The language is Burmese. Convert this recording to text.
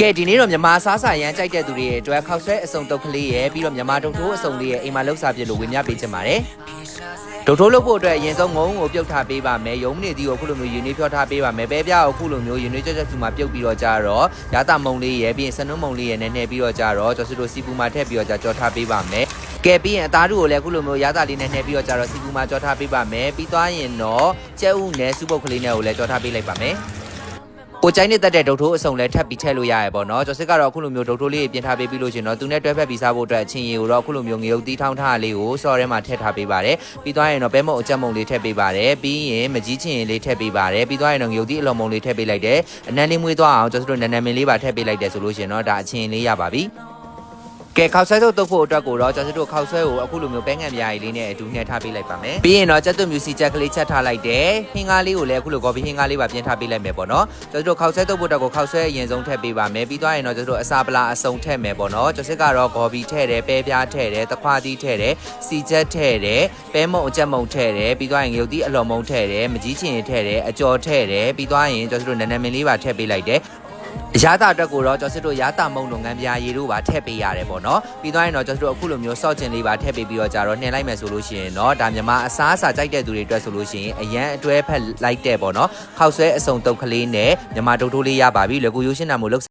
ကဲဒီနေ့တော့မြန်မာစားစာရမ်းကြိုက်တဲ့သူတွေရဲ့အတွက်ခောက်ဆွဲအစုံတုတ်ကလေးရဲ့ပြီးတော့မြန်မာဒုတ်ထိုးအစုံလေးရဲ့အိမ်မှာလှုပ်စားပြလို့ဝင်မြပေးချင်ပါတယ်ဒုတ်ထိုးလုပ်ဖို့အတွက်အရင်ဆုံးငုံကိုပြုတ်ထားပေးပါမယ်ရုံးနေသီးကိုအခုလိုမျိုးယူနေဖြောထားပေးပါမယ်ပဲပြားကိုအခုလိုမျိုးယူနေကြက်ကြက်စုမှာပြုတ်ပြီးတော့ကြတော့ရတာမုံလေးရဲ့ပြီးရင်စနုံးမုံလေးရဲ့နဲ့နှဲပြီးတော့ကြတော့ကျော်စတို့စီပူမှာထည့်ပြီးတော့ကြကြောထားပေးပါမယ်ကဲပြီးရင်အသားတို့ကိုလည်းအခုလိုမျိုးရတာလေးနဲ့နှဲပြီးတော့ကြတော့စီပူမှာကြောထားပေးပါမယ်ပြီးသွားရင်တော့ကျဲဥနဲ့စူပုတ်ကလေးနဲ့ကိုလည်းကြောထားပေးလိုက်ပါမယ် ကိုကြိုင်းနဲ့တက်တဲ့ဒုတ်ထိုးအစုံလည်းထပ်ပြီးထည့်လို့ရရပေါ့နော်ကျော်စစ်ကတော့အခုလိုမျိုးဒုတ်ထိုးလေးပြင်ထားပေးပြီးလို့ရှင်တော့သူနဲ့တွဲဖက်ပြီးစားဖို့အတွက်အချင်းရီကိုတော့အခုလိုမျိုးငရုတ်တီးထောင်းထားလေးကိုစော်ထဲမှာထည့်ထားပေးပါတယ်ပြီးသွားရင်တော့ပဲမုံအကြက်မုံလေးထည့်ပေးပါတယ်ပြီးရင်မကြီးချင်းလေးထည့်ပေးပါတယ်ပြီးသွားရင်တော့ငရုတ်တီးအလွန်မုံလေးထည့်ပေးလိုက်တယ်အနမ်းလေးမွေးသွားအောင်ကျော်စစ်တို့နန်းနန်းမင်းလေးပါထည့်ပေးလိုက်တယ်ဆိုလို့ရှင်တော့ဒါအချင်းလေးရပါပြီ ကဲခောက်ဆွဲစုပ်တုပ်ဖို့အတွက်ကိုတော့ကျွန်တော်တို့ခောက်ဆွဲကိုအခုလိုမျိုးပဲငံပြားရည်လေးနဲ့အတူနှဲထားပေးလိုက်ပါမယ်ပြီးရင်တော့ကျက်သွမြူစီချက်ကလေးချက်ထားလိုက်တယ်ဟင်းကားလေးကိုလည်းအခုလိုကော်ဖီဟင်းကားလေးပါပြင်ထားပေးလိုက်မယ်ပေါ့နော်ကျွန်တော်တို့ခောက်ဆွဲတုပ်ဖို့အတွက်ကိုခောက်ဆွဲအရင်ဆုံးထည့်ပေးပါမယ်ပြီးသွားရင်တော့ကျွန်တော်တို့အစာပလာအစုံထည့်မယ်ပေါ့နော်ကျွန်တော်ကတော့ကော်ဖီထည့်တယ်ပဲပြားထည့်တယ်တခွားသီးထည့်တယ်စီချက်ထည့်တယ်ပဲမုံအကြက်မုံထည့်တယ်ပြီးသွားရင်ရုပ်သီးအလွန်မုံထည့်တယ်မကြီးချင်ထည့်တယ်အကျော်ထည့်တယ်ပြီးသွားရင်ကျွန်တော်တို့နန်းနန်းမင်းလေးပါထည့်ပေးလိုက်တယ် ရတာအတွက်ကိုတော့ကျော်စစ်တို့ရတာမုံတို့ငံပြာရည်တို့ပါထည့်ပေးရတယ်ပေါ့နော်ပြီးသွားရင်တော့ကျော်စစ်တို့အခုလိုမျိုးစော့ကျင်လေးပါထည့်ပေးပြီးတော့ကြတော့နှင်လိုက်မယ်ဆိုလို့ရှိရင်တော့ဒါမြမအစားအစာကြိုက်တဲ့သူတွေအတွက်ဆိုလို့ရှိရင်အရန်အတွဲဖက်လိုက်တဲ့ပေါ့နော်ခောက်ဆွဲအစုံတုတ်ကလေးနဲ့မြမဒုတ်ထိုးလေးရပါပြီလကူရိုးရှင်းတာမို့လောက်